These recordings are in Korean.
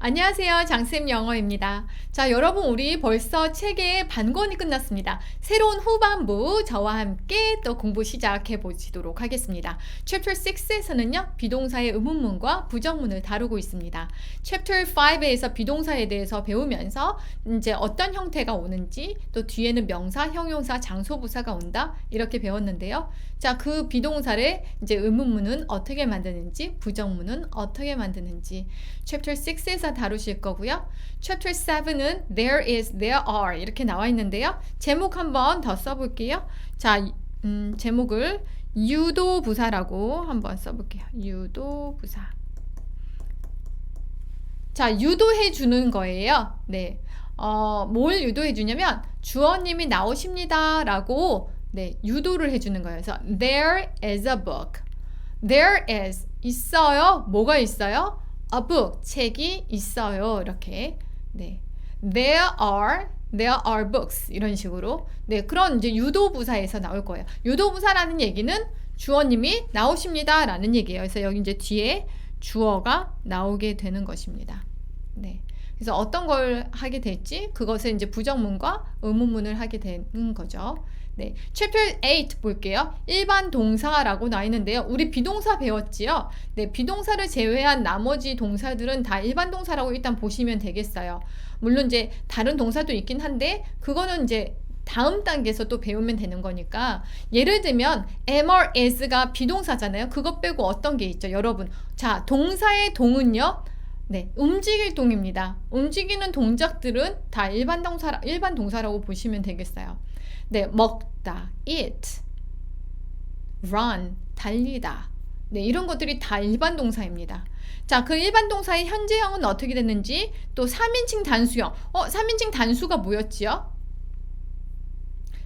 안녕하세요. 장쌤 영어입니다. 자, 여러분, 우리 벌써 책의 반권이 끝났습니다. 새로운 후반부 저와 함께 또 공부 시작해 보시도록 하겠습니다. Chapter 6에서는요, 비동사의 의문문과 부정문을 다루고 있습니다. Chapter 5에서 비동사에 대해서 배우면서 이제 어떤 형태가 오는지 또 뒤에는 명사, 형용사, 장소부사가 온다 이렇게 배웠는데요. 자, 그 비동사를 이제 의문문은 어떻게 만드는지, 부정문은 어떻게 만드는지 Chapter 6에서 다루실 거고요. Chapter 7은 there is, there are 이렇게 나와 있는데요. 제목 한번 더 써볼게요. 자, 음, 제목을 유도 부사라고 한번 써볼게요. 유도 부사. 자, 유도해 주는 거예요. 네. 어, 뭘 유도해 주냐면 주어님이 나오십니다라고 네, 유도를 해 주는 거예요. 그래서 there is a book. there is 있어요. 뭐가 있어요? A book 책이 있어요. 이렇게. 네. there are there are books 이런 식으로 네 그런 이제 유도부사에서 나올 거예요. 유도부사라는 얘기는 주어님이 나오십니다라는 얘기예요. 그래서 여기 이제 뒤에 주어가 나오게 되는 것입니다. 네. 그래서 어떤 걸 하게 될지 그것을 이제 부정문과 의문문을 하게 되는 거죠. 네. Chapter 8 볼게요. 일반 동사라고 나와 있는데요. 우리 비동사 배웠지요? 네. 비동사를 제외한 나머지 동사들은 다 일반 동사라고 일단 보시면 되겠어요. 물론 이제 다른 동사도 있긴 한데 그거는 이제 다음 단계에서 또 배우면 되는 거니까 예를 들면 MR is가 비동사잖아요. 그것 빼고 어떤 게 있죠, 여러분? 자, 동사의 동은요. 네, 움직일 동입니다. 움직이는 동작들은 다 일반 동사 일반 동사라고 보시면 되겠어요. 네, 먹다, eat, run, 달리다. 네, 이런 것들이 다 일반 동사입니다. 자, 그 일반 동사의 현재형은 어떻게 됐는지 또 3인칭 단수형. 어, 3인칭 단수가 뭐였지요?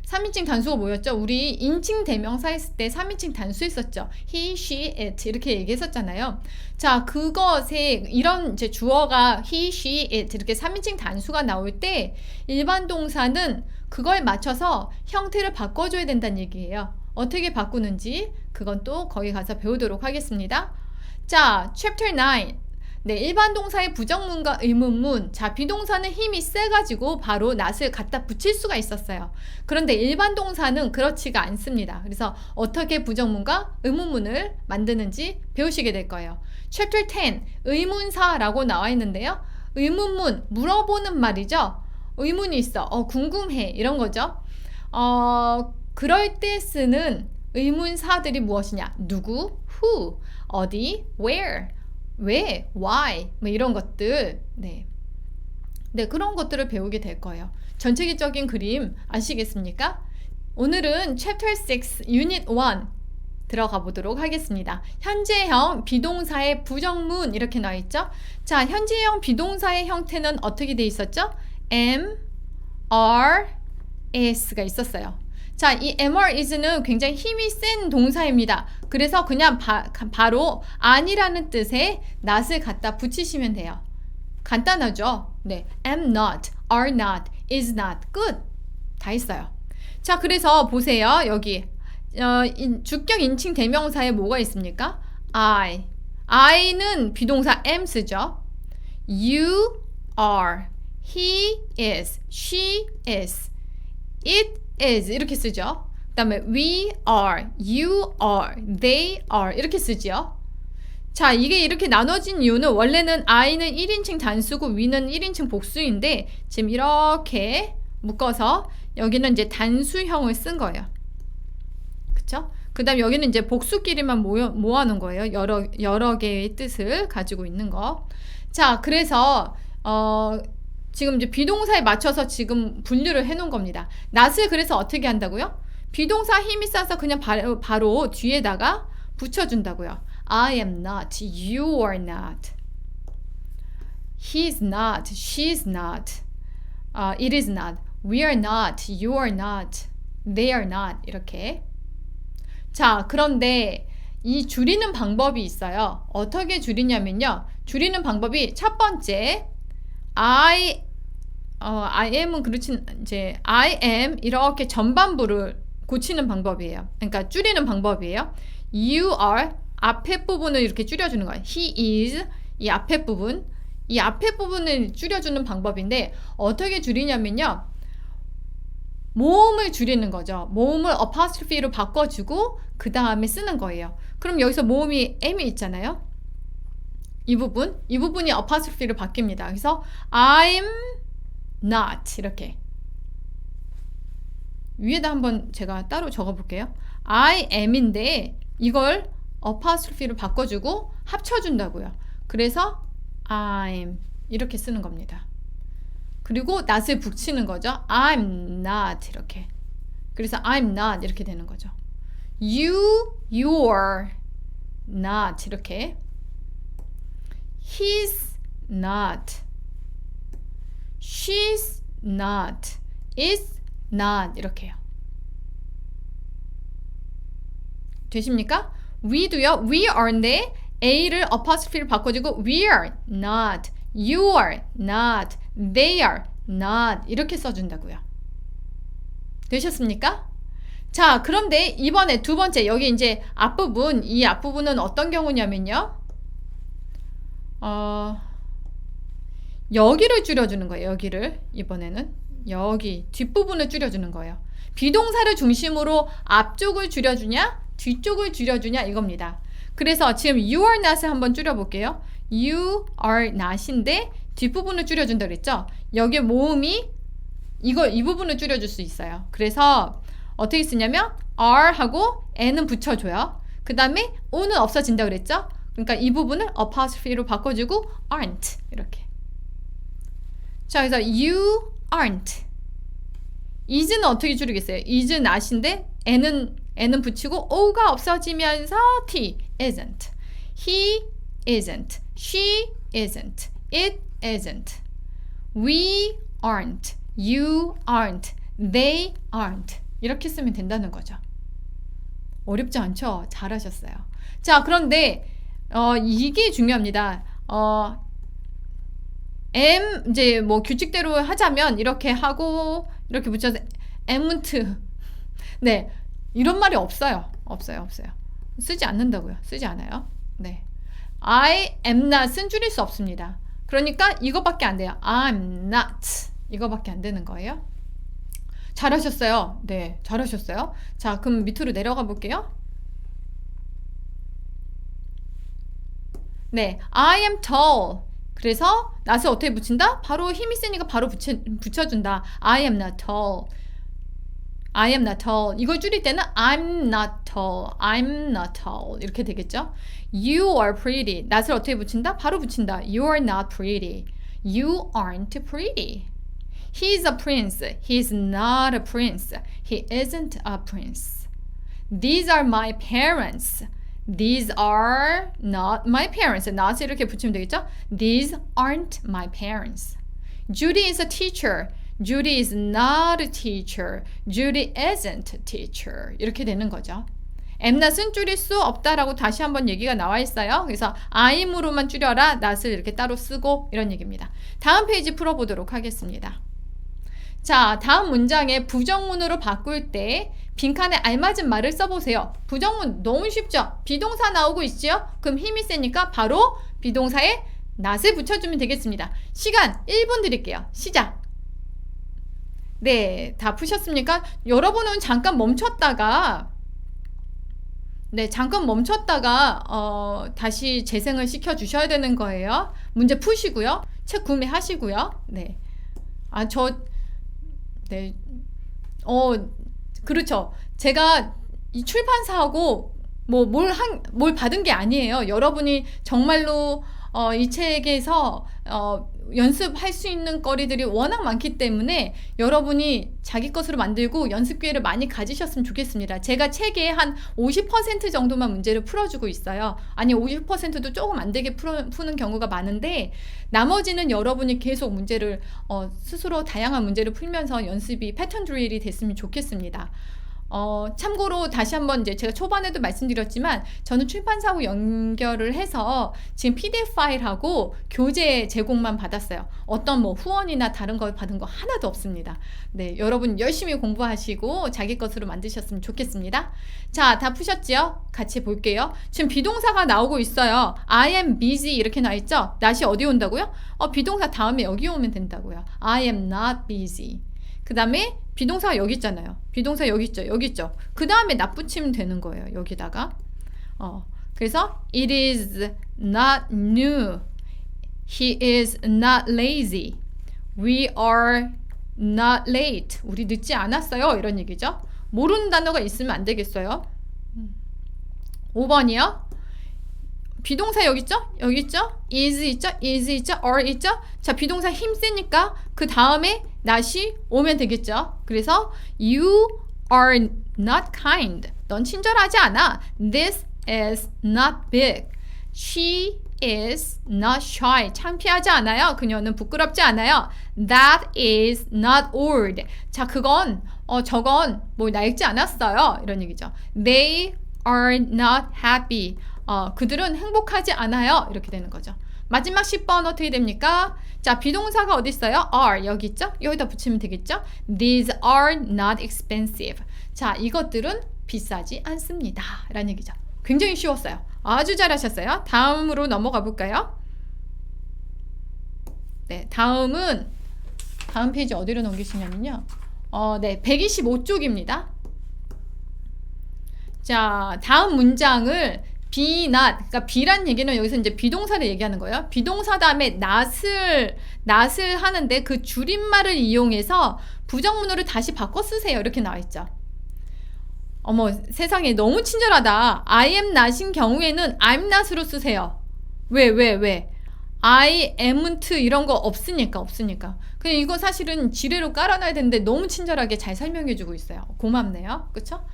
3인칭 단수가 뭐였죠? 우리 인칭 대명사 했을 때 3인칭 단수 했었죠. he, she, it 이렇게 얘기했었잖아요. 자, 그것에 이런 이제 주어가 he, she, it 이렇게 3인칭 단수가 나올 때 일반 동사는 그거에 맞춰서 형태를 바꿔줘야 된다는 얘기예요. 어떻게 바꾸는지 그건 또 거기 가서 배우도록 하겠습니다. 자, chapter 9. 네, 일반 동사의 부정문과 의문문. 자, 비동사는 힘이 세가지고 바로 낫을 갖다 붙일 수가 있었어요. 그런데 일반 동사는 그렇지가 않습니다. 그래서 어떻게 부정문과 의문문을 만드는지 배우시게 될 거예요. Chapter 10. 의문사라고 나와 있는데요. 의문문, 물어보는 말이죠. 의문이 있어. 어, 궁금해. 이런 거죠. 어, 그럴 때 쓰는 의문사들이 무엇이냐? 누구? who? 어디? where? 왜? why? 뭐 이런 것들. 네. 네, 그런 것들을 배우게 될 거예요. 전체적인 그림 아시겠습니까? 오늘은 Chapter 6, Unit 1 들어가 보도록 하겠습니다. 현재형 비동사의 부정문 이렇게 나와 있죠? 자, 현재형 비동사의 형태는 어떻게 돼 있었죠? Am, are, is가 있었어요. 자, 이 MR is는 굉장히 힘이 센 동사입니다. 그래서 그냥 바, 로 아니라는 뜻의 not을 갖다 붙이시면 돼요. 간단하죠? 네. am not, are not, is not. 끝. 다 있어요. 자, 그래서 보세요. 여기 어, 인, 주격 인칭 대명사에 뭐가 있습니까? I. I는 비동사 am 쓰죠. You are. He is. She is. It is 이렇게 쓰죠. 그 다음에 we are, you are, they are 이렇게 쓰죠. 자, 이게 이렇게 나눠진 이유는 원래는 I는 1인칭 단수고 we는 1인칭 복수인데 지금 이렇게 묶어서 여기는 이제 단수형을 쓴 거예요. 그쵸? 그 다음 여기는 이제 복수끼리만 모여, 모아놓은 거예요. 여러, 여러 개의 뜻을 가지고 있는 거. 자, 그래서, 어, 지금 이제 비동사에 맞춰서 지금 분류를 해 놓은 겁니다. 낫을 그래서 어떻게 한다고요? 비동사 힘이 싸서 그냥 바로, 바로 뒤에다가 붙여준다고요. I am not, you are not. He's not, she's not. Uh, it is not. We are not, you are not. They are not. 이렇게. 자, 그런데 이 줄이는 방법이 있어요. 어떻게 줄이냐면요. 줄이는 방법이 첫 번째, I 어, I am은 그렇진 이제 I am 이렇게 전반부를 고치는 방법이에요. 그러니까 줄이는 방법이에요. You are 앞에 부분을 이렇게 줄여주는 거예요. He is 이 앞에 부분. 이 앞에 부분을 줄여주는 방법인데 어떻게 줄이냐면요. 모음을 줄이는 거죠. 모음을 apostrophe로 바꿔주고 그 다음에 쓰는 거예요. 그럼 여기서 모음이 m이 있잖아요. 이 부분, 이 부분이 apostrophe로 바뀝니다. 그래서 I'm not 이렇게 위에다 한번 제가 따로 적어볼게요. I am인데 이걸 apostrophe로 바꿔주고 합쳐준다고요. 그래서 I'm 이렇게 쓰는 겁니다. 그리고 not을 붙이는 거죠. I'm not 이렇게. 그래서 I'm not 이렇게 되는 거죠. You, you're not 이렇게. He's not. She's not. Is not 이렇게요. 되십니까? we도요. we are인데 a를 apostrophe로 바꿔주고 we are not, you are not, they are not 이렇게 써준다고요. 되셨습니까? 자, 그런데 이번에 두 번째 여기 이제 앞부분 이 앞부분은 어떤 경우냐면요. 어, 여기를 줄여주는 거예요. 여기를 이번에는 여기 뒷부분을 줄여주는 거예요. 비동사를 중심으로 앞쪽을 줄여주냐 뒤쪽을 줄여주냐 이겁니다. 그래서 지금 you are not을 한번 줄여볼게요. you are not인데 뒷부분을 줄여준다 그랬죠? 여기 모음이 이거 이 부분을 줄여줄 수 있어요. 그래서 어떻게 쓰냐면 are 하고 n은 붙여줘요. 그 다음에 o는 없어진다 그랬죠? 그러니까 이 부분을 apostrophe로 바꿔주고 aren't 이렇게. 자, 그래서 you aren't. is는 어떻게 줄이겠어요? is not인데 n은 n은 붙이고 o가 없어지면서 t isn't. he isn't. she isn't. it isn't. we aren't. you aren't. they aren't. 이렇게 쓰면 된다는 거죠. 어렵지 않죠? 잘하셨어요. 자, 그런데 어, 이게 중요합니다. 어, M 이제 뭐 규칙대로 하자면 이렇게 하고 이렇게 붙여서 엠트 네. 이런 말이 없어요. 없어요. 없어요. 쓰지 않는다고요. 쓰지 않아요. 네. I am not은 줄일 수 없습니다. 그러니까 이거밖에 안 돼요. I'm not. 이거밖에 안 되는 거예요. 잘하셨어요. 네. 잘하셨어요. 자 그럼 밑으로 내려가 볼게요. 네. I am tall 그래서 낫을 어떻게 붙인다? 바로 힘이 세니까 바로 붙여, 붙여준다. I am not tall. I am not tall. 이걸 줄일 때는 I'm not tall. I'm not tall. 이렇게 되겠죠? You are pretty. 낫을 어떻게 붙인다? 바로 붙인다. You are not pretty. You aren't pretty. He's a prince. He's not a prince. He isn't a prince. These are my parents. These are not my parents. not 이렇게 붙이면 되겠죠? These aren't my parents. Judy is a teacher. Judy is not a teacher. Judy isn't a teacher. 이렇게 되는 거죠. 엠낫은 줄일 수 없다라고 다시 한번 얘기가 나와 있어요. 그래서 I'm으로만 줄여라. 낫을 이렇게 따로 쓰고 이런 얘기입니다. 다음 페이지 풀어보도록 하겠습니다. 자, 다음 문장에 부정문으로 바꿀 때 빈칸에 알맞은 말을 써보세요. 부정문 너무 쉽죠? 비동사 나오고 있죠? 그럼 힘이 세니까 바로 비동사에 낫을 붙여주면 되겠습니다. 시간 1분 드릴게요. 시작! 네, 다 푸셨습니까? 여러분은 잠깐 멈췄다가 네, 잠깐 멈췄다가 어, 다시 재생을 시켜 주셔야 되는 거예요. 문제 푸시고요. 책 구매하시고요. 네. 아, 저 네. 어, 그렇죠. 제가 이 출판사하고 뭐 뭘 한 뭘 받은 게 아니에요. 여러분이 정말로 어, 이 책에서 어, 연습할 수 있는 거리들이 워낙 많기 때문에 여러분이 자기 것으로 만들고 연습 기회를 많이 가지셨으면 좋겠습니다. 제가 책의 한50% 정도만 문제를 풀어주고 있어요. 아니 50%도 조금 안 되게 풀어, 푸는 경우가 많은데 나머지는 여러분이 계속 문제를 어, 스스로 다양한 문제를 풀면서 연습이 패턴 드릴이 됐으면 좋겠습니다. 어, 참고로 다시 한번 이제 제가 초반에도 말씀드렸지만 저는 출판사하고 연결을 해서 지금 PDF 파일하고 교재 제공만 받았어요. 어떤 뭐 후원이나 다른 거 받은 거 하나도 없습니다. 네, 여러분 열심히 공부하시고 자기 것으로 만드셨으면 좋겠습니다. 자, 다 푸셨지요? 같이 볼게요. 지금 비동사가 나오고 있어요. I am busy 이렇게 나와 있죠? 낫이 어디 온다고요? 어, 비동사 다음에 여기 오면 된다고요. I am not busy. 그 다음에 비동사가 여기 있잖아요. 비동사 여기 있죠. 여기 있죠. 그 다음에 나 붙이면 되는 거예요. 여기다가. 어. 그래서 it is not new. He is not lazy. We are not late. 우리 늦지 않았어요. 이런 얘기죠. 모르는 단어가 있으면 안 되겠어요. 5번이요. 비동사 여기 있죠? 여기 있죠? is 있죠? is 있죠? are 있죠? 자, 비동사 힘 세니까 그 다음에 not이 오면 되겠죠? 그래서 you are not kind. 넌 친절하지 않아. This is not big. She is not shy. 창피하지 않아요. 그녀는 부끄럽지 않아요. That is not old. 자, 그건 어 저건 뭐 낡지 않았어요. 이런 얘기죠. They are not happy. 어, 그들은 행복하지 않아요. 이렇게 되는 거죠. 마지막 10번 어떻게 됩니까? 자, 비동사가 어디 있어요? are 여기 있죠? 여기다 붙이면 되겠죠? These are not expensive. 자, 이것들은 비싸지 않습니다. 라는 얘기죠. 굉장히 쉬웠어요. 아주 잘하셨어요. 다음으로 넘어가 볼까요? 네, 다음은 다음 페이지 어디로 넘기시냐면요. 어, 네, 125쪽입니다. 자, 다음 문장을 be not 그러니까 be란 얘기는 여기서 이제 비동사를 얘기하는 거예요. 비동사 다음에 not을 not을 하는데 그 줄임말을 이용해서 부정문으로 다시 바꿔 쓰세요. 이렇게 나와 있죠. 어머 세상에 너무 친절하다. I am not인 경우에는 I'm not으로 쓰세요. 왜 왜 왜? I amn't 이런 거 없으니까 없으니까. 그냥 이거 사실은 지뢰로 깔아놔야 되는데 너무 친절하게 잘 설명해주고 있어요. 고맙네요. 그렇죠?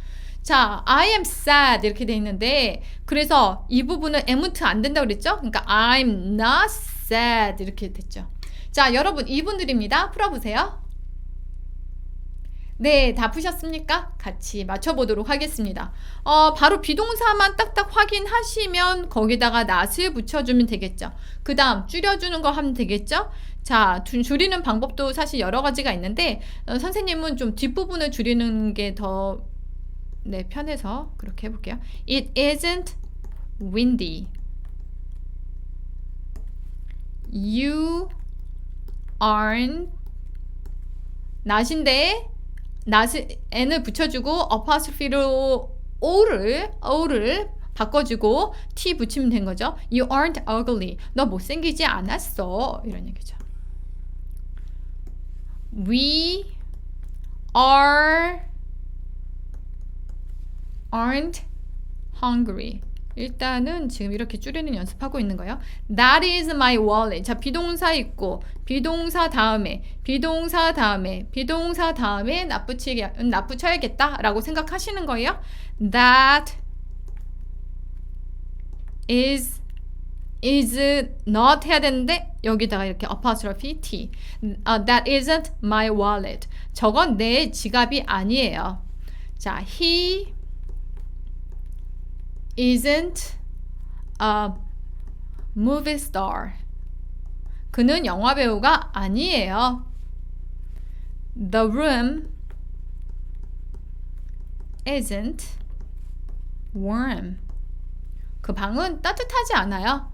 자, I am sad 이렇게 돼 있는데 그래서 이 부분은 amn't 안 된다고 그랬죠? 그러니까 I'm not sad 이렇게 됐죠. 자, 여러분 이분들입니다. 풀어 보세요. 네, 다 푸셨습니까? 같이 맞춰보도록 하겠습니다. 어, 바로 비동사만 딱딱 확인하시면 거기다가 not을 붙여주면 되겠죠. 그 다음 줄여주는 거 하면 되겠죠. 자, 줄이는 방법도 사실 여러 가지가 있는데 어, 선생님은 좀 뒷부분을 줄이는 게더 네, 편해서 그렇게 해볼게요. It isn't windy. You aren't 낫인데 n을 붙여주고 apostrophe로 o를 o를 바꿔주고 t 붙이면 된 거죠. You aren't ugly. 너 못생기지 않았어. 이런 얘기죠. We are aren't hungry. 일단은 지금 이렇게 줄이는 연습하고 있는 거예요. That is my wallet. 자, 비동사 있고, 비동사 다음에, 비동사 다음에, 비동사 다음에 납붙이게, 납붙여야겠다. 라고 생각하시는 거예요. That is, is not 해야 되는데, 여기다가 이렇게 apostrophe t. Uh, that isn't my wallet. 저건 내 지갑이 아니에요. 자, he isn't a movie star. 그는 영화 배우가 아니에요. The room isn't warm. 그 방은 따뜻하지 않아요.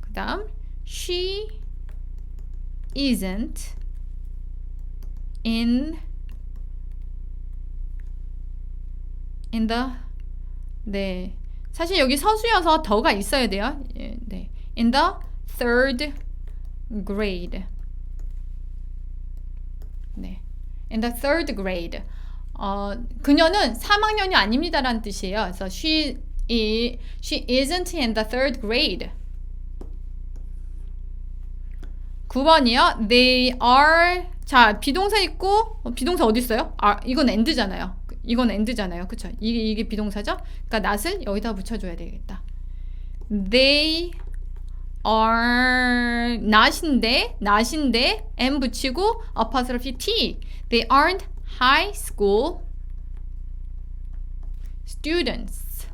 그 다음, she isn't in in the 네 사실 여기 서수여서 더가 있어야 돼요. 예, 네. In the third grade. 네. In the third grade. 어, 그녀는 3학년이 아닙니다라는 뜻이에요. 그래서 she is, she isn't in the third grade. 9번이요. They are 자 비동사 있고 어, 비동사 어디 있어요? 아 이건 end잖아요. 이건 end잖아요. 그쵸? 이게, 이게 비동사죠? 그러니까 not을 여기다 붙여줘야 되겠다. They are not인데, not인데, m 붙이고 apostrophe t. They aren't high school students.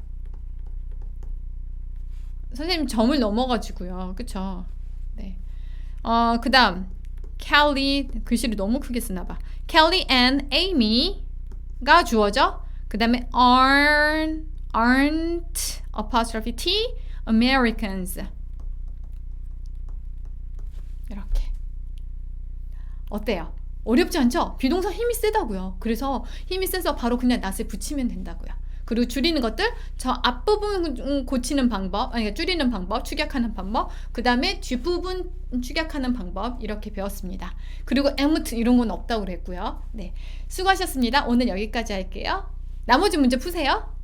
선생님 점을 넘어가지고요. 그쵸? 네. 어, 그 다음. Kelly, 글씨를 너무 크게 쓰나 봐. Kelly and Amy 가 주어져. 그 다음에 aren't, aren't, apostrophe T, Americans. 이렇게. 어때요? 어렵지 않죠? 비동사 힘이 세다고요. 그래서 힘이 세서 바로 그냥 낫에 붙이면 된다고요. 그리고 줄이는 것들 저 앞부분 고치는 방법, 아니 줄이는 방법, 축약하는 방법, 그 다음에 뒷부분 축약하는 방법 이렇게 배웠습니다. 그리고 에무트 이런 건 없다고 그랬고요. 네, 수고하셨습니다. 오늘 여기까지 할게요. 나머지 문제 푸세요.